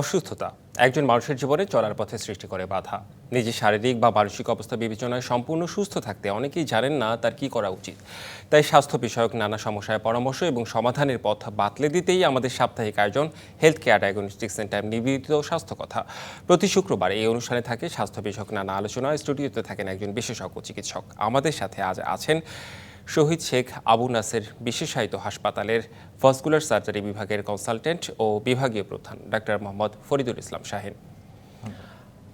অসুস্থতা, একজন মানুষের জীবনে চলার পথে সৃষ্টি করে বাধা। নিজের শারীরিক বা মানসিক অবস্থা বিবেচনায় সম্পূর্ণ সুস্থ থাকতে অনেকেই জানেন না তার কি করা উচিত। তাই স্বাস্থ্য বিষয়ক নানা সমস্যায় পরামর্শ এবং সমাধানের পথ বাতলে দিতেই আমাদের সাপ্তাহিক আয়োজন হেলথ কেয়ার ডায়াগনস্টিক সেন্টার নিবেদিত স্বাস্থ্য কথা। প্রতি শুক্রবার এই অনুষ্ঠানে থাকে স্বাস্থ্য বিষয়ক নানা আলোচনা। স্টুডিওতে থাকেন একজন বিশেষজ্ঞ চিকিৎসক। আমাদের সাথে আজ আছেন শহীদ শেখ আবু নাসের বিশেষায়িত হাসপাতালের ভাস্কুলার সার্জারি বিভাগের কনসালটেন্ট ও বিভাগীয় প্রধান ডাক্তার মোহাম্মদ ফরিদুল ইসলাম শাহিন।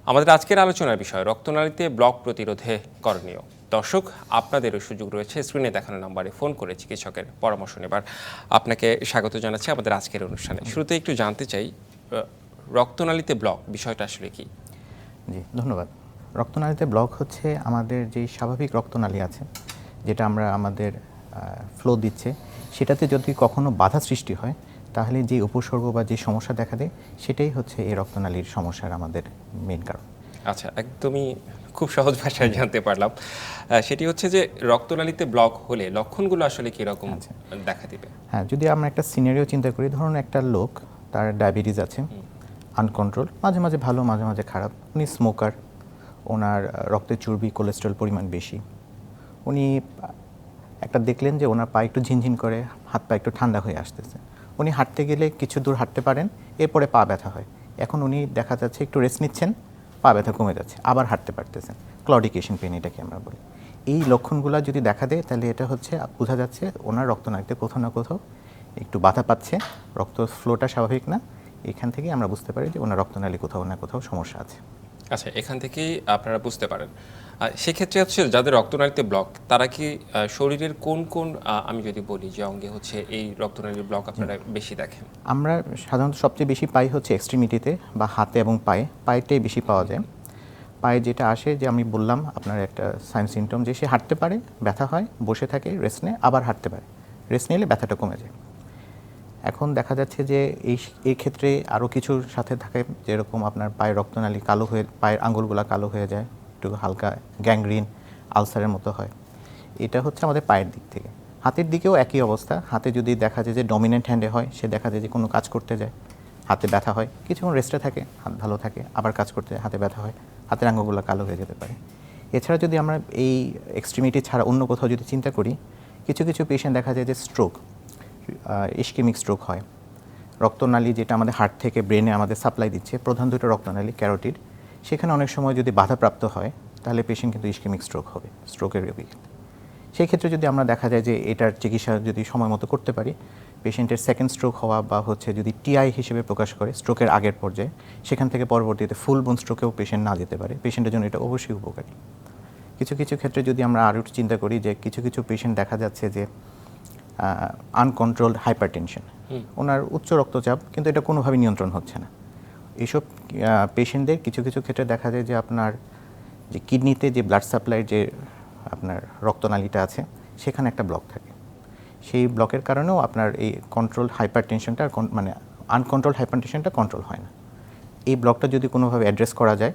আমাদের আজকের আলোচনার বিষয়, রক্তনালীতে ব্লক প্রতিরোধে করণীয়। দর্শক, আপনাদেরও সুযোগ রয়েছে, স্ক্রিনে দেখানো নাম্বারে ফোন করে চিকিৎসকের পরামর্শ নেবার। আপনাকে স্বাগত জানাচ্ছি আমাদের আজকের অনুষ্ঠানে। শুরুতে একটু জানতে চাই রক্তনালীতে ব্লক বিষয়টা আসলে কি? জি, ধন্যবাদ। রক্তনালীতে ব্লক হচ্ছে আমাদের যে স্বাভাবিক রক্তনালী আছে যেটা আমরা আমাদের ফ্লো দিচ্ছে সেটাতে যদি কখনো বাধা সৃষ্টি হয় তাহলে যে উপসর্গ বা যে সমস্যা দেখা দেয় সেটাই হচ্ছে এই রক্তনালীর সমস্যার আমাদের মেন কারণ। আচ্ছা একদমই খুব সহজ ভাষায় জানতে পারলাম। সেটি হচ্ছে যে রক্তনালীতে ব্লক হলে লক্ষণগুলো আসলে কীরকম দেখা দিবে? হ্যাঁ যদি আমরা একটা সিনারিও চিন্তা করি ধরুন একটা লোক তার ডায়াবেটিস আছে আনকন্ট্রোল মাঝে মাঝে ভালো মাঝে মাঝে খারাপ উনি স্মোকার ওনার রক্তে চর্বি কোলেস্ট্রল পরিমাণ বেশি উনি একটা দেখলেন যে ওনার পা একটু ঝিনঝিন করে, হাত পা একটু ঠান্ডা হয়ে আসতেছে। উনি হাঁটতে গেলে কিছু দূর হাঁটতে পারেন, এরপরে পা ব্যথা হয়। এখন উনি দেখা যাচ্ছে একটু রেস্ট নিচ্ছেন, পা ব্যথা কমে যাচ্ছে, আবার হাঁটতে পারতেছেন। ক্লডিকেশন পেন এটাকে আমরা বলি। এই লক্ষণগুলো যদি দেখা দেয়, তাহলে এটা হচ্ছে, বোঝা যাচ্ছে ওনার রক্তনালীতে কোথাও না কোথাও একটু বাধা পাচ্ছে। রক্ত ফ্লোটা স্বাভাবিক না। এখান থেকে আমরা বুঝতে পারি যে ওনার রক্তনালী কোথাও না কোথাও সমস্যা আছে। আচ্ছা এখান থেকেই আপনারা বুঝতে পারেন। সেক্ষেত্রে হচ্ছে যাদের রক্তনালীতে ব্লক তারা কি শরীরের কোন কোন আমি যদি বলি যে অঙ্গে হচ্ছে এই রক্তনালীর ব্লক আপনারা বেশি দেখেন? আমরা সাধারণত সবচেয়ে বেশি পাই হচ্ছে এক্সট্রিমিটিতে বা হাতে এবং পায়ে। পায়েটাই বেশি পাওয়া যায়। পায়ে যেটা আসে যে আমি বললাম আপনার একটা সাইন সিমটম যে সে হাঁটতে পারে ব্যথা হয় বসে থাকে রেস্ট নেয় আবার হাঁটতে পারে। রেস্ট নিলে ব্যথাটা কমে যায়। এখন দেখা যাচ্ছে যে এই এই ক্ষেত্রে আরও কিছুর সাথে থাকে যেরকম আপনার পায়ের রক্তনালী কালো হয়ে, পায়ের আঙুলগুলো কালো হয়ে যায়, একটু হালকা গ্যাংগ্রিন, আলসারের মতো হয়। এটা হচ্ছে আমাদের পায়ের দিক থেকে। হাতের দিকেও একই অবস্থা। হাতে যদি দেখা যায় যে ডমিনেন্ট হ্যান্ডে হয়, সে দেখা যায় যে কোনো কাজ করতে যায়। হাতে ব্যথা হয় কিছুক্ষণ রেস্টে থাকে, হাত ভালো থাকে, আবার কাজ করতে যায়, হাতে ব্যথা হয়, হাতের আঙ্গুলগুলো কালো হয়ে যেতে পারে। এছাড়া যদি আমরা এই এক্সট্রিমিটি ছাড়া অন্য কোথাও যদি চিন্তা করি, কিছু কিছু পেশেন্ট দেখা যায় যে স্ট্রোক ইস্কেমিক স্ট্রোক হয়। রক্তনালী যেটা আমাদের হার্ট থেকে ব্রেনে আমাদের সাপ্লাই দিচ্ছে, প্রধান দুটো রক্তনালী ক্যারোটিড সেখানে অনেক সময় যদি বাধাপ্রাপ্ত হয়, তাহলে পেশেন্ট কিন্তু ইস্কেমিক স্ট্রোক হবে স্ট্রোকের রোগী। সেই ক্ষেত্রে যদি আমরা দেখা যায় যে এটার চিকিৎসা যদি সময় মতো করতে পারি পেশেন্টের সেকেন্ড স্ট্রোক হওয়া বা হচ্ছে যদি টিআই হিসেবে প্রকাশ করে স্ট্রোকের আগের পর্যায়ে, সেখান থেকে পরবর্তীতে ফুল বোন স্ট্রোকেও পেশেন্ট না যেতে পারে। পেশেন্টের জন্য এটা অবশ্যই উপকারী। কিছু কিছু ক্ষেত্রে যদি আমরা আরও চিন্তা করি যে কিছু কিছু পেশেন্ট দেখা যাচ্ছে যে আনকন্ট্রোলড হাইপার টেনশন ওনার উচ্চ রক্তচাপ কিন্তু এটা কোনোভাবে নিয়ন্ত্রণ হচ্ছে না। এইসব পেশেন্টদের কিছু কিছু ক্ষেত্রে দেখা যায় যে আপনার যে কিডনিতে যে ব্লাড সাপ্লাই যে আপনার রক্তনালীটা আছে সেখানে একটা ব্লক থাকে। সেই ব্লকের কারণেও আপনার এই কন্ট্রোল হাইপার টেনশনটা মানে আনকন্ট্রোল হাইপার টেনশনটা কন্ট্রোল হয় না। এই ব্লকটা যদি কোনোভাবে অ্যাড্রেস করা যায়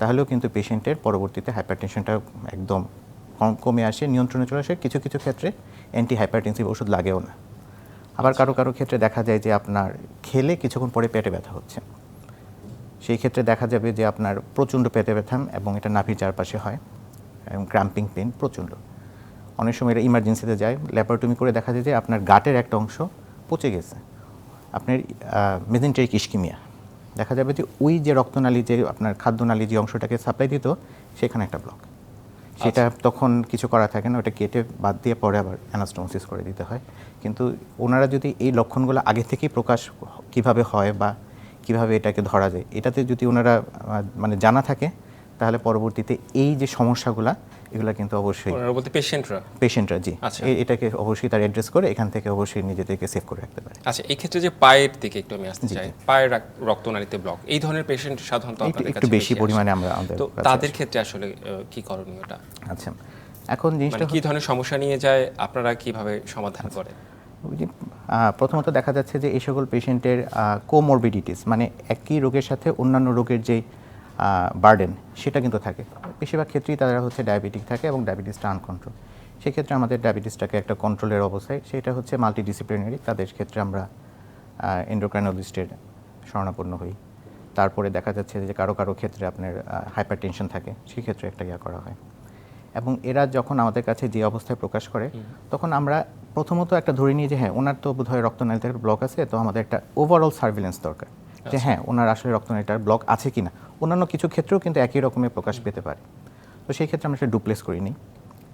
তাহলেও কিন্তু পেশেন্টের পরবর্তীতে হাইপার টেনশনটা একদম কম কমে আসে নিয়ন্ত্রণে চলে আসে। কিছু কিছু ক্ষেত্রে অ্যান্টি হাইপারটেনসিভ ওষুধ লাগেও না। আবার কারও কারও ক্ষেত্রে দেখা যায় যে আপনার খেলে কিছুক্ষণ পরে পেটে ব্যথা হচ্ছে। সেই ক্ষেত্রে দেখা যাবে যে আপনার প্রচণ্ড পেটে ব্যথা এবং এটা নাভির চারপাশে হয় এবং ক্র্যাম্পিং পেন প্রচণ্ড। অনেক সময় এটা ইমার্জেন্সিতে যায় ল্যাপারটমি করে দেখা যায় যে আপনার গাটের একটা অংশ পচে গেছে। আপনার মেজেন্টারিক ইস্কিমিয়া দেখা যাবে যে ওই যে রক্তনালী যে আপনার খাদ্যনালী যে অংশটাকে সাপ্লাই দিত, সেখানে একটা ব্লক সেটা তখন কিছু করা থাকে না ওটা কেটে বাদ দিয়ে পরে আবার অ্যানাস্টোমোসিস করে দিতে হয়। কিন্তু ওনারা যদি এই লক্ষণগুলো আগে থেকেই প্রকাশ কীভাবে হয় বা কীভাবে এটাকে ধরা যায় এটাতে যদি ওনারা মানে জানা থাকে তাহলে পরবর্তীতে এই যে সমস্যাগুলা এগুলো কিন্তু অবশ্যই বলতে পেশেন্টরা পেশেন্টরা জি। আচ্ছা। এটাকে অবশ্যই তার অ্যাড্রেস করে এখান থেকে অবশ্যই নিজেদেরকে সেভ করে রাখতে পারে। আচ্ছা এই ক্ষেত্রে যে পায়ের দিকে একটু আমি আসতে চাই। পায়ের রক্তনালীতে ব্লক এই ধরনের পেশেন্ট সাধারণত আপনাদের একটু বেশি পরিমাণে আমরা আমাদের তো তাদের ক্ষেত্রে আসলে কি করণীয়টা? আচ্ছা এখন জিনিসটা মানে কি ধরনের সমস্যা নিয়ে যায় আপনারা কীভাবে সমাধান করেন? যে, আহ, প্রথমত দেখা যাচ্ছে যে এই সকল পেশেন্টের কোমরবিডিটিস মানে একই রোগের সাথে অন্যান্য রোগের যে বার্ডেন সেটা কিন্তু থাকে। বেশিরভাগ ক্ষেত্রেই তারা হচ্ছে ডায়াবেটিক থাকে এবং ডায়াবেটিসটা আনকন্ট্রোল সেক্ষেত্রে আমাদের ডায়াবেটিসটাকে একটা কন্ট্রোলের অবস্থায় সেটা হচ্ছে মাল্টিডিসিপ্লিনারি তাদের ক্ষেত্রে আমরা এন্ডোক্রাইনোলজিস্টের শরণাপন্ন হই। তারপরে দেখা যাচ্ছে যে কারও কারও ক্ষেত্রে আপনার হাইপার টেনশন থাকে সেই ক্ষেত্রে একটা ইয়া করা হয়। এবং এরা যখন আমাদের কাছে যে অবস্থায় প্রকাশ করে তখন আমরা প্রথমত একটা ধরে নিই যে হ্যাঁ ওনার তো বোধহয় রক্তনালীতে একটা ব্লক আছে তো আমাদের একটা ওভারঅল সার্ভিলেন্স দরকার। যে হ্যাঁ ওনার আসলে রক্তনালীটার ব্লক আছে কিনা। অন্যান্য কিছু ক্ষেত্রেও কিন্তু একই রকমের প্রকাশ পেতে পারে। তো সেই ক্ষেত্রে আমরা সেটা ডুপ্লেস করে নিই।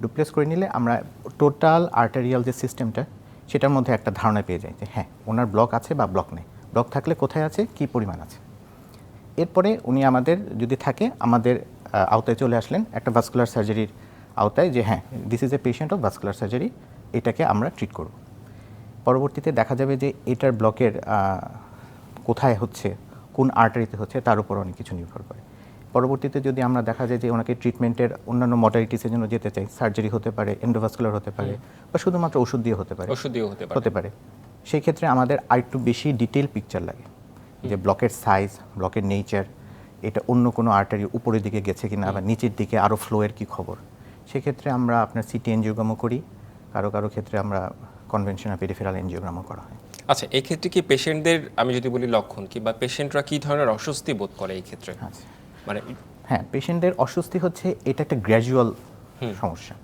ডুপ্লেস করে নিলে আমরা টোটাল আর্টারিয়াল যে সিস্টেমটা সেটার মধ্যে একটা ধারণা পেয়ে যাই যে হ্যাঁ ওনার ব্লক আছে বা ব্লক নেই। ব্লক থাকলে কোথায় আছে, কী পরিমাণ আছে? এরপরে উনি আমাদের যদি থাকে, আমাদের আওতায় চলে আসলেন একটা ভাস্কুলার সার্জারির আওতায় যে হ্যাঁ this is a patient of vascular surgery এটাকে আমরা ট্রিট করব। পরবর্তীতে দেখা যাবে যে এটার ব্লকের কোথায় হচ্ছে কোন আর্টারিতে হচ্ছে তার উপর অনেক কিছু নির্ভর করে। পরবর্তীতে যদি আমরা দেখা যায় যে ওনাকে ট্রিটমেন্টের অন্যান্য মডালিটিসের জন্য যেতে চাই সার্জারি হতে পারে এন্ডোভাস্কুলার হতে পারে বা শুধুমাত্র ওষুধ দিয়ে হতে পারে ওষুধ দিয়েও হতে পারে। হতে পারে। সেই ক্ষেত্রে আমাদের আরেকটু বেশি ডিটেল পিকচার লাগে। যে ব্লকের সাইজ ব্লকের নেচার এটা অন্য কোনো আর্টারি উপরের দিকে গেছে কিনা বা নিচের দিকে আরও ফ্লোয়ের কি খবর? সেক্ষেত্রে আমরা আপনার সিটি এনজিওগ্রামও করি। কারও কারও ক্ষেত্রে আমরা কনভেনশনাল পেরিফেরাল এনজিওগ্রামও করা হয়। আচ্ছা এই ক্ষেত্রে কি পেশেন্টদের আমি যদি বলি লক্ষণ কিংবা পেশেন্টরা কি ধরনের অস্বস্তি বোধ করে এই ক্ষেত্রে? আচ্ছা। মানে হ্যাঁ পেশেন্টের অস্বস্তি হচ্ছে এটা একটা গ্র্যাজুয়াল সমস্যা।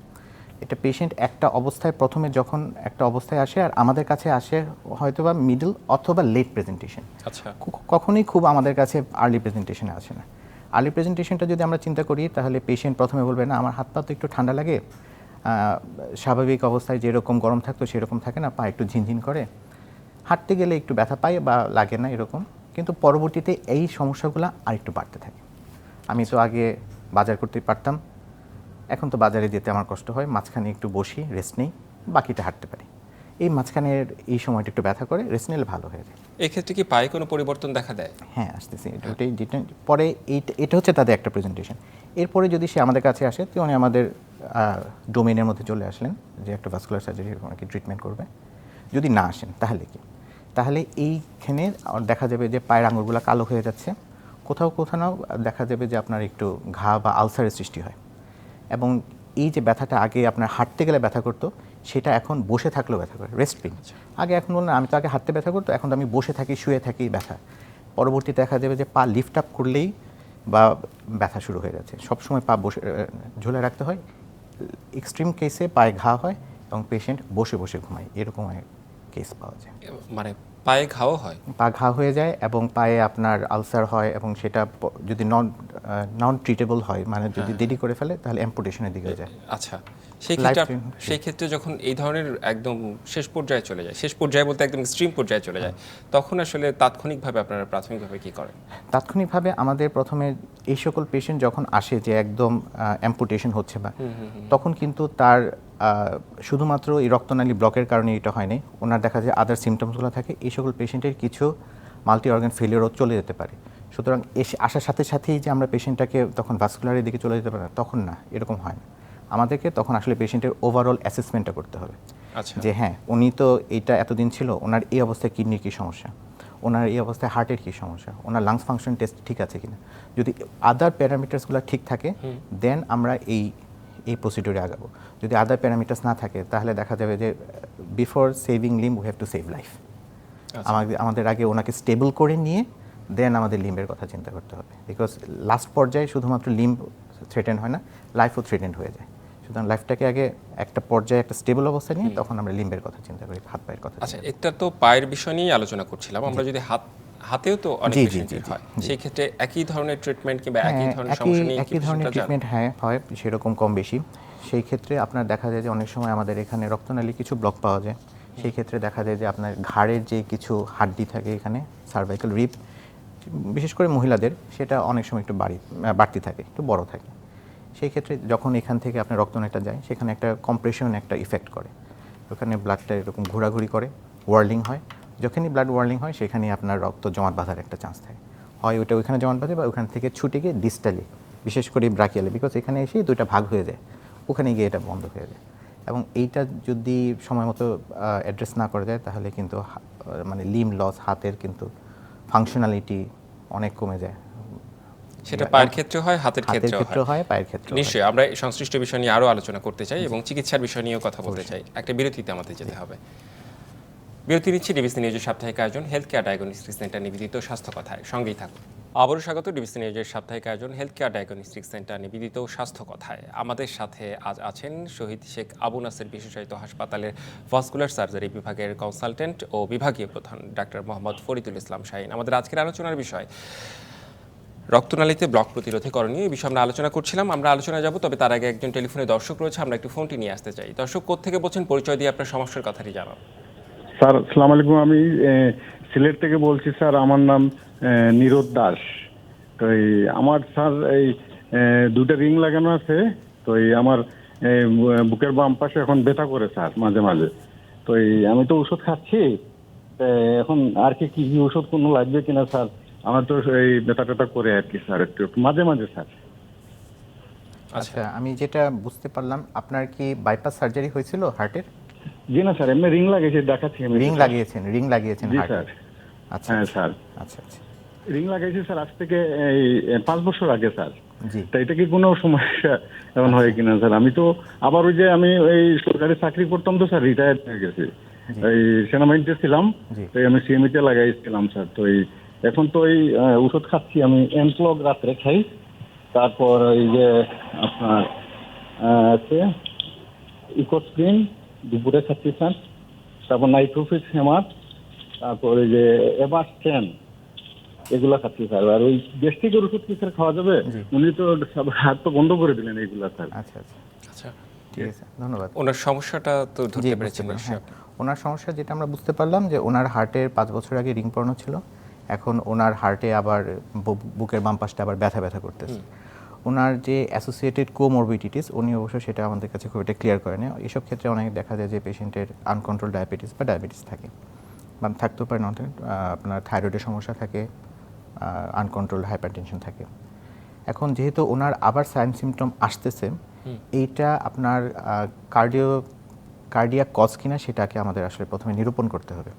এটা পেশেন্ট একটা অবস্থায় প্রথমে যখন একটা অবস্থায় আসে আর আমাদের কাছে আসে হয়তোবা মিডল অথবা লেট প্রেজেন্টেশন আচ্ছা। কখনোই খুব আমাদের কাছে আর্লি প্রেজেন্টেশনে আসে না। আর্লি প্রেজেন্টেশনটা যদি আমরা চিন্তা করি তাহলে পেশেন্ট প্রথমে বলবে না আমার হাত পা তো একটু ঠান্ডা লাগে। স্বাভাবিক অবস্থায় যেরকম গরম থাকতো সেরকম থাকে না পা একটু ঝিনঝিন করে। হাঁটতে গেলে একটু ব্যথা পায় বা লাগে না এরকম কিন্তু পরবর্তীতে এই সমস্যাগুলো আরেকটু বাড়তে থাকে। আমি তো আগে বাজার করতে পারতাম এখন তো বাজারে যেতে আমার কষ্ট হয় মাঝখানে একটু বসি রেস্ট নেই বাকিটা হাঁটতে পারি। এই মাঝখানের এই সময়টা একটু ব্যথা করে রেস্ট নিলে ভালো হয়ে যায়। এই ক্ষেত্রে কি পায়ে কোনো পরিবর্তন দেখা দেয়? হ্যাঁ আসতেছি। ওটাই পরে এইটা এটা হচ্ছে তাদের একটা প্রেজেন্টেশন এরপরে যদি সে আমাদের কাছে আসে তো উনি আমাদের ডোমেনের মধ্যে চলে আসলেন যে একটা ভাস্কুলার সার্জারি ওনাকে ট্রিটমেন্ট করবে। যদি না আসেন তাহলে কি? তাহলে এইখানে দেখা যাবে যে পায়ের আঙুরগুলো কালো হয়ে যাচ্ছে। কোথাও কোথাও দেখা যাবে যে আপনার একটু ঘা বা আলসারের সৃষ্টি হয়। এবং এই যে ব্যথাটা আগে আপনার হাঁটতে গেলে ব্যথা করতো সেটা এখন বসে থাকলেও ব্যথা করে রেস্ট পেন আগে এখন বললাম আমি তো আগে হাঁটতে ব্যথা করতো এখন তো আমি বসে থাকি শুয়ে থাকি ব্যথা। পরবর্তী দেখা যাবে যে পা লিফট আপ করলেই বা ব্যথা শুরু হয়ে যাচ্ছে। সবসময় পা বসে ঝুলে রাখতে হয়। এক্সট্রিম কেসে পায়ে ঘা হয় এবং পেশেন্ট বসে বসে ঘুমায় এরকম কেস পাওয়া যায়। মানে পায়ে ঘাও হয়? পা ঘা হয়ে যায় এবং পায়ে আপনার আলসার হয় এবং সেটা যদি নন নন ট্রিটেবল হয় মানে যদি দেরি করে ফেলে তাহলে অ্যাম্পুটেশনের দিকে যায়। আচ্ছা সেই ক্ষেত্রে সেই ক্ষেত্রে যখন এই ধরনের একদম শেষ পর্যায়ে চলে যায় শেষ পর্যায়ে বলতে একদম এক্সট্রিম পর্যায়ে চলে যায় তখন আসলে তাৎক্ষণিকভাবে আপনারা প্রাথমিকভাবে কি করেন? তাৎক্ষণিকভাবে আমাদের প্রথমে এই সকল পেশেন্ট যখন আসে যে একদম অ্যাম্পুটেশন হচ্ছে বা তখন কিন্তু তার শুধুমাত্র এই রক্তনালী ব্লকের কারণে এটা হয়নি। ওনার দেখা যায় আদার সিমটমসগুলো থাকে এই সকল পেশেন্টের কিছু মাল্টি অর্গান ফেলিওরও চলে যেতে পারে। সুতরাং এসে আসার সাথে সাথেই যে আমরা পেশেন্টটাকে তখন ভাস্কুলারের দিকে চলে যেতে পারি না, তখন না এরকম হয় না। আমাদেরকে তখন আসলে পেশেন্টের ওভারঅল অ্যাসেসমেন্টটা করতে হবে। আচ্ছা। যে হ্যাঁ উনি তো এইটা এতদিন ছিল ওনার এই অবস্থায় কিডনির কী সমস্যা? ওনার এই অবস্থায় হার্টের কী সমস্যা? ওনার লাংস ফাংশন টেস্ট ঠিক আছে কিনা? যদি আদার প্যারামিটার্সগুলো ঠিক থাকে দেন আমরা এই এই প্রসিডিউরে আগাবো। যদি আদার প্যারামিটার্স না থাকে তাহলে দেখা যাবে যে before saving limb we have to save life আমাদের আমাদের আগে ওনাকে স্টেবল করে নিয়ে দেন আমাদের লিম্বের কথা চিন্তা করতে হবে। বিকজ লাস্ট পর্যায়ে শুধুমাত্র লিম্ব থ্রেটেন হয় না লাইফও থ্রেটেন্ড হয়ে যায়। সুতরাং লাইফটাকে আগে একটা পর্যায়ে একটা স্টেবল অবস্থা নিয়ে তখন আমরা লিম্বের কথা চিন্তা করি হাত পায়ের কথা আচ্ছা এটা তো পায়ের বিষয় নিয়েই আলোচনা করছিলাম। আমরা যদি হাত হাতেও তো অনেক জি, পেশেন্টের হয়। সেই ক্ষেত্রে একই ধরনের ট্রিটমেন্ট কিংবা একই হ্যাঁ, ধরনের একই সমস্যা নিয়ে একই ধরনের ট্রিটমেন্ট হ্যাঁ হয় সেরকম কম বেশি। সেই ক্ষেত্রে আপনার দেখা যায় যে অনেক সময় আমাদের এখানে রক্তনালী কিছু ব্লক পাওয়া যায়। সেই ক্ষেত্রে দেখা যায় যে আপনার ঘাড়ের যে কিছু হাড্ডি থাকে এখানে সার্ভাইকাল রিপ বিশেষ করে মহিলাদের সেটা অনেক সময় একটু বাড়ি বাড়তি থাকে একটু বড় থাকে। সেই ক্ষেত্রে যখন এখান থেকে আপনার রক্তনালীটা যায় সেখানে একটা কম্প্রেশন একটা ইফেক্ট করে। ওখানে ব্লাডটা এরকম ঘোরাঘুরি করে ওয়ার্লিং হয়। যখনই ব্লাড ওয়ার্লিং হয় সেখানেই আপনার রক্ত জমাট বাঁধার একটা চান্স থাকে। হয় ওটা ওইখানে জমাট বাঁধে বা ওখান থেকে ছুটে গিয়ে ডিস্টালি বিশেষ করে ব্রাকিয়ালে বিকজ এখানে এসেই দুইটা ভাগ হয়ে যায়। ওখানে গিয়ে এটা বন্ধ হয়ে যায়। এবং এইটা যদি সময় মতো অ্যাড্রেস না করা যায় তাহলে কিন্তু মানে লিম লস হাতের কিন্তু ফাংশনালিটি অনেক কমে যায়। সেটা পায়ের ক্ষেত্রে হয় হাতের ক্ষেত্রে হয়। পায়ের ক্ষেত্রে নিশ্চয়ই আমরা সংশ্লিষ্ট বিষয় নিয়ে আরও আলোচনা করতে চাই এবং চিকিৎসার বিষয় নিয়েও কথা বলতে চাই। একটা বিরতিতে আমাদের যেতে হবে। বিরতি নিচ্ছি ডিবিসি নিউজের সাপ্তাহিক আয়োজন হেলথ কেয়ার ডায়াগনস্টিক সেন্টার নিবেদিত স্বাস্থ্য কথায়। সঙ্গেই থাকুন। আবারও স্বাগত ডিবিসি নিউজের সাপ্তাহিক আয়োজন হেলথ কেয়ার ডায়াগনস্টিক সেন্টার নিবেদিত স্বাস্থ্য কথায়। আমাদের সাথে আজ আছেন শহীদ শেখ আবু নাসের বিশেষায়িত হাসপাতালের ভাস্কুলার সার্জারি বিভাগের কনসালটেন্ট ও বিভাগীয় প্রধান ডাক্তার মোহাম্মদ ফরিদুল ইসলাম শাহিন। আমাদের আজকের আলোচনার বিষয়, রক্তনালীতে ব্লক প্রতিরোধে করণীয়, এই বিষয়ে আমরা আলোচনা করছিলাম, আমরা আলোচনা যাব, তবে তার আগে একজন টেলিফোনে দর্শক রয়েছে, আমরা একটু ফোনটি নিয়ে আসতে চাই। দর্শক কোথেকে বলছেন, পরিচয় দিয়ে আপনার সমস্যার কথাটি জানান। স্যার সালাম আলাইকুম। আমি সিলেট থেকে বলছি স্যার, আমার নাম নিরোদ দাস। তো এই, আমার স্যার, এই দুটো রিং লাগানো আছে। তো এই, আমার বুকের বাম পাশে এখন ব্যথা করে স্যার, মাঝে মাঝে। তো এই, আমি তো ওষুধ খাচ্ছি। এখন আর কি কি ওষুধ কোনো লাগবে কিনা স্যার? আমার তো এই ব্যথা ট্যাথা করে আর কি স্যার, একটু মাঝে মাঝে স্যার। আচ্ছা আমি যেটা বুঝতে পারলাম, আপনার কি বাইপাস সার্জারি হয়েছিল হার্টের জি না স্যার এমনি রিং লাগিয়েছি দেখাচ্ছি আমি। রিং লাগিয়েছেন রিং লাগিয়েছেন জি স্যার। আচ্ছা হ্যাঁ স্যার। আচ্ছা আচ্ছা। রিং লাগাইছি স্যার আজ থেকে এই পাঁচ বছর আগে স্যার। তা এটা কি কোনো সমস্যা এমন হয় কিনা স্যার? আমি তো আবার ওই যে আমি ওই সরকারি চাকরি করতাম তো স্যার রিটায়ার হয়ে গেছি। এই সেনাবাহিনীতে ছিলাম। তো আমি সিএমইতে লাগাইছিলাম স্যার। তো এই এখন তো এই ওষুধ খাচ্ছি আমি এনক্লগ রাত্রে খাই। তারপর এই যে আপনার আছে ইকোস্প্রিন দুপুরে খাচ্ছি স্যার তারপর নাইট্রোফিক হেমার তারপর যে এভাস্টেন এগুলা খাচ্ছি স্যার আর ওই গ্যাস্ট্রিকের ওষুধ কি স্যার খাওয়া যাবে? উনি তো সব হাত তো বন্ধ করে দিলেন এইগুলা স্যার আচ্ছা আচ্ছা। আচ্ছা ঠিক আছে ধন্যবাদ। ওনার সমস্যাটা তো ধরতে নিশ্চয়ই হ্যাঁ। ওনার সমস্যা যেটা আমরা বুঝতে পারলাম যে ওনার হার্টের পাঁচ বছর আগে রিং পড়ানো ছিল এখন ওনার হার্টে আবার বুকের বাম পাশটা আবার ব্যথা ব্যথা করতেছে। ওনার যে অ্যাসোসিয়েটেড কোমরবিডিটিস উনি অবশ্য সেটা আমাদের কাছে খুব একটা ক্লিয়ার করে করেন। এসব ক্ষেত্রে অনেক দেখা যায় যে পেশেন্টের আনকন্ট্রোল ডায়াবেটিস বা ডায়াবেটিস থাকে। বা থাকতেও পারে নট আপনার থাইরয়েডের সমস্যা থাকে আনকন্ট্রোল হাইপারটেনশন থাকে। এখন যেহেতু ওনার আবার সাইন সিমটম আসতেছে এইটা আপনার কার্ডিও কার্ডিয়াক কজ কিনা সেটাকে আমাদের আসলে প্রথমে নিরূপণ করতে হবে।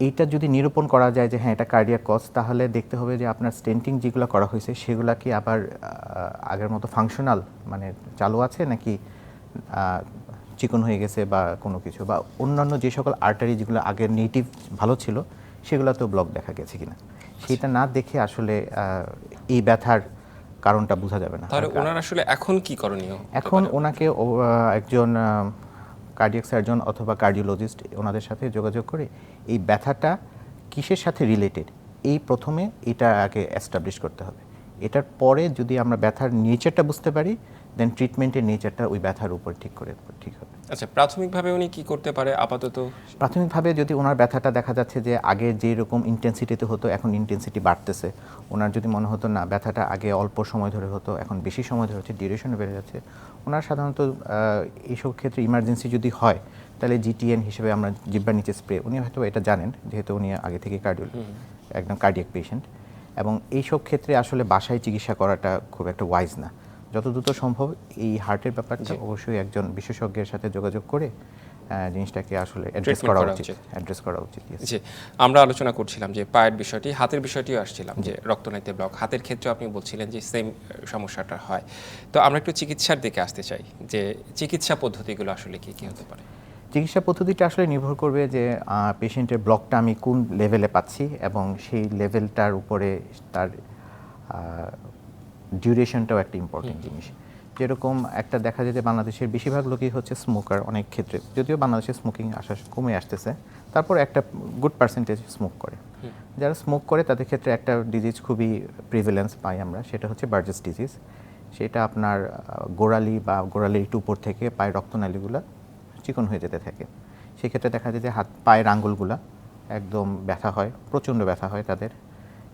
এইটা যদি নিরূপণ করা যায় যে হ্যাঁ এটা কার্ডিয়াক কজ তাহলে দেখতে হবে যে আপনার স্টেন্টিং যেগুলো করা হয়েছে সেগুলো কি আবার আগের মতো ফাংশনাল মানে চালু আছে নাকি চিকন হয়ে গেছে বা কোনো কিছু? বা অন্যান্য যে সকল আর্টারি যেগুলো আগের নেটিভ ভালো ছিল সেগুলোতেও ব্লক দেখা গেছে কিনা? সেটা না দেখে আসলে এই ব্যথার কারণটা বোঝা যাবে না। তাহলে ওনার আসলে এখন কি করণীয়? এখন ওনাকে একজন কার্ডিয়াক সার্জন অথবা কার্ডিওলজিস্ট ওনাদের সাথে যোগাযোগ করে এই ব্যথাটা কিসের সাথে রিলেটেড এই প্রথমে এটা আগে অ্যাস্টাবলিশ করতে হবে। এটার পরে যদি আমরা ব্যথার নেচারটা বুঝতে পারি দেন ট্রিটমেন্টের নেচারটা ওই ব্যথার উপর ঠিক করে ঠিক হবে। আচ্ছা প্রাথমিকভাবে উনি কি করতে পারে আপাতত? প্রাথমিকভাবে যদি ওনার ব্যথাটা দেখা যাচ্ছে যে আগে যে রকম ইন্টেন্সিটিতে হতো এখন ইন্টেন্সিটি বাড়তেছে ওনার যদি মনে হতো না ব্যথাটা আগে অল্প সময় ধরে হতো এখন বেশি সময় ধরে হচ্ছে ডিউরেশনে বেড়ে যাচ্ছে ওনার সাধারণত এইসব ক্ষেত্রে ইমার্জেন্সি যদি হয় তাহলে জিটিএন হিসেবে আমরা জিব্বার নিচে স্প্রে উনি হয়তো এটা জানেন যেহেতু উনি আগে থেকে কার্ডিও একদম কার্ডিয়াক পেশেন্ট এবং এইসব ক্ষেত্রে আসলে বাসায় চিকিৎসা করাটা খুব একটা ওয়াইজ না। যত দ্রুত সম্ভব এই হার্টের ব্যাপারটা অবশ্যই একজন বিশেষজ্ঞের সাথে যোগাযোগ করে জিনিসটাকে আসলে অ্যাড্রেস করা উচিত। অ্যাড্রেস করা উচিত. যে আমরা আলোচনা করছিলাম যে পায়ের বিষয়টি হাতের বিষয়টিও আসছিলাম যে রক্তনালীতে ব্লক হাতের ক্ষেত্রে আপনি বলছিলেন যে সেম সমস্যাটা হয়। তো আমরা একটু চিকিৎসার দিকে আসতে চাই যে চিকিৎসা পদ্ধতিগুলো আসলে কি কি হতে পারে? চিকিৎসা পদ্ধতিটা আসলে নির্ভর করবে যে পেশেন্টের ব্লকটা আমি কোন লেভেলে পাচ্ছি এবং সেই লেভেলটার উপরে তার ডিউরেশনটাও একটা ইম্পর্টেন্ট জিনিস। যেরকম একটা দেখা যায় যে বাংলাদেশের বেশিরভাগ লোকই হচ্ছে স্মোকার অনেক ক্ষেত্রে। যদিও বাংলাদেশে স্মোকিং আসা কমে আসতেছে। তারপর একটা গুড পার্সেন্টেজ স্মোক করে। যারা স্মোক করে তাদের ক্ষেত্রে একটা ডিজিজ খুবই প্রিভিলেন্স পাই আমরা। সেটা হচ্ছে বার্জেস ডিজিজ সেটা আপনার গোড়ালি বা গোড়ালির একটু উপর থেকে পায়ের রক্তনালীগুলো চিকন হয়ে যেতে থাকে। সেক্ষেত্রে দেখা যায় যে হাত পায়ের আঙ্গুলগুলা একদম ব্যথা হয় প্রচণ্ড ব্যথা হয় তাদের।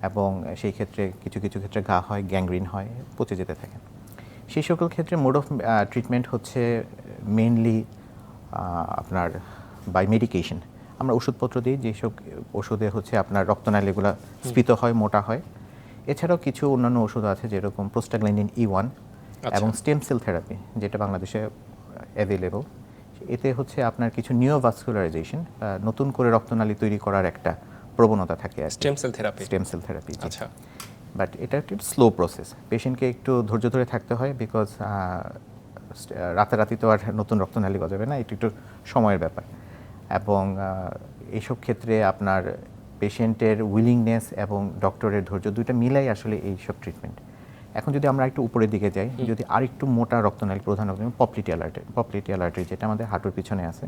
এবং সেই ক্ষেত্রে কিছু কিছু ক্ষেত্রে ঘা হয় গ্যাংগ্রিন হয় পচে যেতে থাকে। সেই সকল ক্ষেত্রে মোড অফ ট্রিটমেন্ট হচ্ছে মেনলি আপনার বাই মেডিকেশন আমরা ওষুধপত্র দিই যেসব ওষুধে হচ্ছে আপনার রক্তনালীগুলো স্ফীত হয় মোটা হয়। এছাড়াও কিছু অন্যান্য ওষুধ আছে যেরকম প্রোস্টাগ্ল্যান্ডিন ই ওয়ান এবং স্টেম সেল থেরাপি যেটা বাংলাদেশে অ্যাভেলেবল এতে হচ্ছে আপনার কিছু নিওভাস্কুলারাইজেশন নতুন করে রক্তনালী তৈরি করার একটা প্রবণতা থাকে আর stem cell therapy stem cell therapy আচ্ছা। বাট এটা একটু স্লো প্রসেস পেশেন্টকে একটু ধৈর্য ধরে থাকতে হয় বিকজ রাতারাতি তো আর নতুন রক্তনালী গজাবে না একটু একটু সময়ের ব্যাপার। এবং এইসব ক্ষেত্রে আপনার পেশেন্টের উইলিংনেস এবং ডক্টরের ধৈর্য দুইটা মিলাই আসলে এইসব ট্রিটমেন্ট এখন যদি আমরা একটু উপরের দিকে যাই যদি আরেকটু মোটা রক্তনালী প্রধান রক্তনালী পপলিটি অ্যালার্টারি পপলিটি অ্যালার্টারি যেটা আমাদের হাঁটুর পিছনে আছে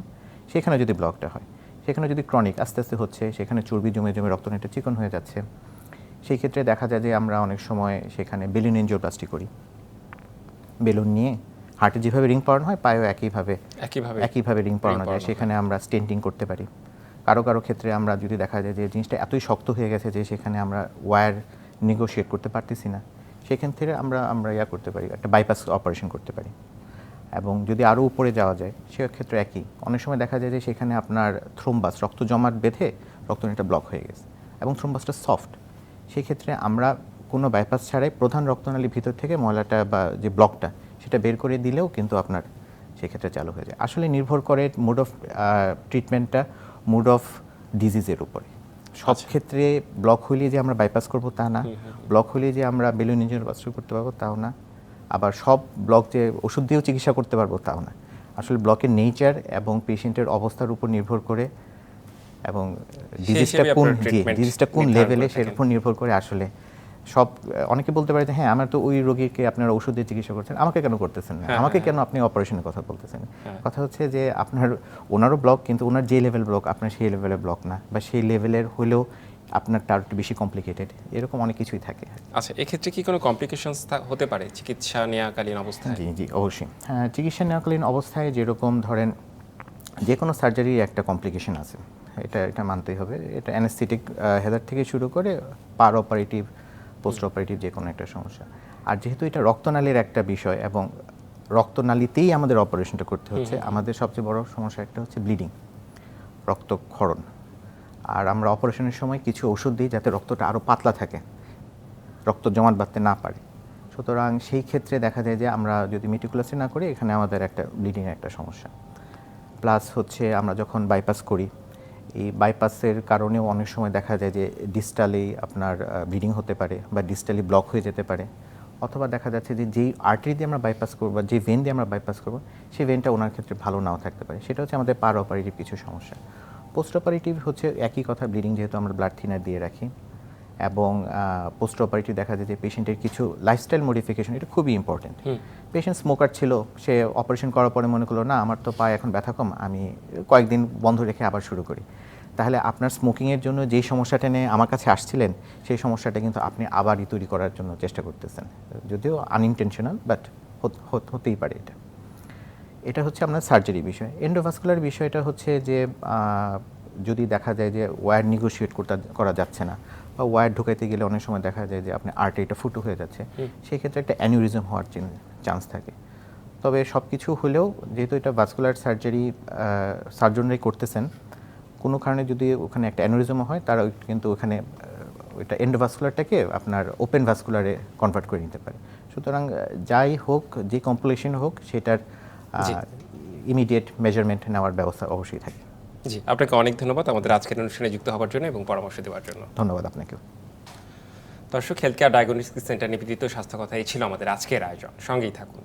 সেখানে যদি ব্লকটা হয় সেখানে যদি ক্রনিক আস্তে আস্তে হচ্ছে সেখানে চর্বি জমে জমে রক্তনালীটা চিকন হয়ে যাচ্ছে সেই ক্ষেত্রে দেখা যায় যে আমরা অনেক সময় সেখানে বেলুন এনজিওপ্লাস্টি করি। বেলুন নিয়ে হার্টে যেভাবে রিং পড়ানো হয় পায়েও একইভাবে একইভাবে একইভাবে রিং পড়ানো যায়। সেখানে আমরা স্টেন্টিং করতে পারি। কারও কারও ক্ষেত্রে আমরা যদি দেখা যায় যে জিনিসটা এতই শক্ত হয়ে গেছে যে সেখানে আমরা ওয়্যার নেগোশিয়েট করতে পারতেছি না সেখান থেকে আমরা আমরা ইয়া করতে পারি একটা বাইপাস অপারেশন করতে পারি। এবং যদি আরও উপরে যাওয়া যায় সেক্ষেত্রে একই। অনেক সময় দেখা যায় যে সেখানে আপনার থ্রোম্বাস রক্ত জমাট বেঁধে রক্তনীটা ব্লক হয়ে গেছে এবং থ্রোম্বাসটা সফট সেই ক্ষেত্রে আমরা কোনো বাইপাস ছাড়াই প্রধান রক্তনালীর ভিতর থেকে ময়লাটা বা যে ব্লকটা সেটা বের করে দিলেও কিন্তু আপনার সেক্ষেত্রে চালু হয়ে যায়। আসলে নির্ভর করে মুড অফ ট্রিটমেন্টটা মুড অফ ডিজিজের উপরে। সব ক্ষেত্রে ব্লক হইলে যে আমরা বাইপাস করব তা না। ব্লক হইলে যে আমরা বেলুন ইঞ্জিনের বাস্ট করতে পারব তাও না। আবার সব ব্লক যে ওষুধ দিয়েও চিকিৎসা করতে পারব তাও না। আসলে ব্লকের নেচার এবং পেশেন্টের অবস্থার উপর নির্ভর করে এবং ডিজিজটা কোন ডিজিজটা কোন লেভেলে সের উপর নির্ভর করে আসলে সব অনেকে বলতে পারে যে হ্যাঁ আমার তো ওই রোগীকে আপনারা ওষুধ দিয়ে চিকিৎসা করছেন আমাকে কেন করতেছেন না? হ্যাঁ, আমাকে হ্যাঁ, কেন আপনি অপারেশনের কথা বলতেছেন? কথা হচ্ছে যে আপনার ওনারও ব্লক কিন্তু ওনার যে লেভেল ব্লক আপনার সেই লেভেলের ব্লক না। বা সেই লেভেলের হলেও আপনার তার একটু বেশি কমপ্লিকেটেড এরকম অনেক কিছুই থাকে। আচ্ছা এক্ষেত্রে কি কোনো কমপ্লিকেশনস হতে পারে? চিকিৎসা নেওয়াকালীন অবস্থায়? জি জি অবশ্যই। হ্যাঁ চিকিৎসা নেওয়াকালীন অবস্থায় যেরকম ধরেন যে কোনো সার্জারির একটা কমপ্লিকেশন আছে। এটা এটা মানতেই হবে। এটা অ্যানেস্থেটিক হেদার থেকে শুরু করে পার অপারেটিভ পোস্ট অপারেটিভ যে কোনো একটা সমস্যা। আর যেহেতু এটা রক্তনালীর একটা বিষয় এবং রক্তনালীতেই আমাদের অপারেশনটা করতে হচ্ছে আমাদের সবচেয়ে বড় সমস্যা একটা হচ্ছে ব্লিডিং রক্তক্ষরণ। আর আমরা অপারেশনের সময় কিছু ওষুধ দিই যাতে রক্তটা আরও পাতলা থাকে, রক্ত জমাট বাঁধতে না পারে। সুতরাং সেই ক্ষেত্রে দেখা যায় যে আমরা যদি মেটিকুলাসে না করি, এখানে আমাদের একটা ব্লিডিং একটা সমস্যা। প্লাস হচ্ছে আমরা যখন বাইপাস করি, এই বাইপাসের কারণেও অনেক সময় দেখা যায় যে ডিস্টালি আপনার ব্লিডিং হতে পারে বা ডিস্টালি ব্লক হয়ে যেতে পারে। অথবা দেখা যাচ্ছে যে যেই আর্টারি দিয়ে আমরা বাইপাস করব বা যে ভেন দিয়ে আমরা বাইপাস করব, সেই ভেনটা ওনার ক্ষেত্রে ভালো নাও থাকতে পারে। সেটা হচ্ছে আমাদের পার অপারেটিভ কিছু সমস্যা। পোস্ট অপারেটিভ হচ্ছে একই কথা ব্লিডিং যেহেতু আমরা ব্লাড থিনার দিয়ে রাখি এবং পোস্ট অপারেটিভ দেখা যায় যে পেশেন্টের কিছু লাইফস্টাইল মডিফিকেশন এটা খুবই ইম্পর্টেন্ট পেশেন্ট স্মোকার ছিল সে অপারেশন করার পরে মনে করল না আমার তো পায়ে এখন ব্যথা কম আমি কয়েকদিন বন্ধ রেখে আবার শুরু করি। তাহলে আপনার স্মোকিংয়ের জন্য যেই সমস্যাটা নিয়ে আমার কাছে আসছিলেন সেই সমস্যাটা কিন্তু আপনি আবারই তৈরি করার জন্য চেষ্টা করতেছেন। যদিও আনইনটেনশনাল বাট হতেই পারে এটা। এটা হচ্ছে আপনার সার্জারি বিষয়। এন্ডোভাস্কুলার বিষয়টা হচ্ছে যে যদি দেখা যায় যে ওয়্যার নিগোশিয়েট করতে করা যাচ্ছে না বা ওয়্যার ঢুকাইতে গেলে অনেক সময় দেখা যায় যে আপনার আর্টারিটা ফুটো হয়ে যাচ্ছে সেই ক্ষেত্রে একটা অ্যানিউরিজম হওয়ার চান্স থাকে। তবে সব কিছু হলেও যেহেতু এটা ভাস্কুলার সার্জারি সার্জনরাই করতেছেন কোনো কারণে যদি ওখানে একটা অ্যানিউরিজম হয় তারা কিন্তু ওখানে ওইটা এন্ডোভাস্কুলারটাকে আপনার ওপেন ভাস্কুলারে কনভার্ট করে নিতে পারে। সুতরাং যাই হোক যে কমপ্লিকেশন হোক সেটার। ইমিডিয়েট মেজারমেন্ট নেওয়ার ব্যবস্থা অবশ্যই থাকে। জি আপনাকে অনেক ধন্যবাদ। আমাদের আজকের অনুষ্ঠানে যুক্ত হওয়ার জন্য এবং পরামর্শ দেওয়ার জন্য। ধন্যবাদ আপনাকেও। দর্শক হেলথ কেয়ার ডায়াগনস্টিক সেন্টার নিবেদিত স্বাস্থ্য কথা এই ছিল আমাদের আজকের আয়োজন। সঙ্গেই থাকুন।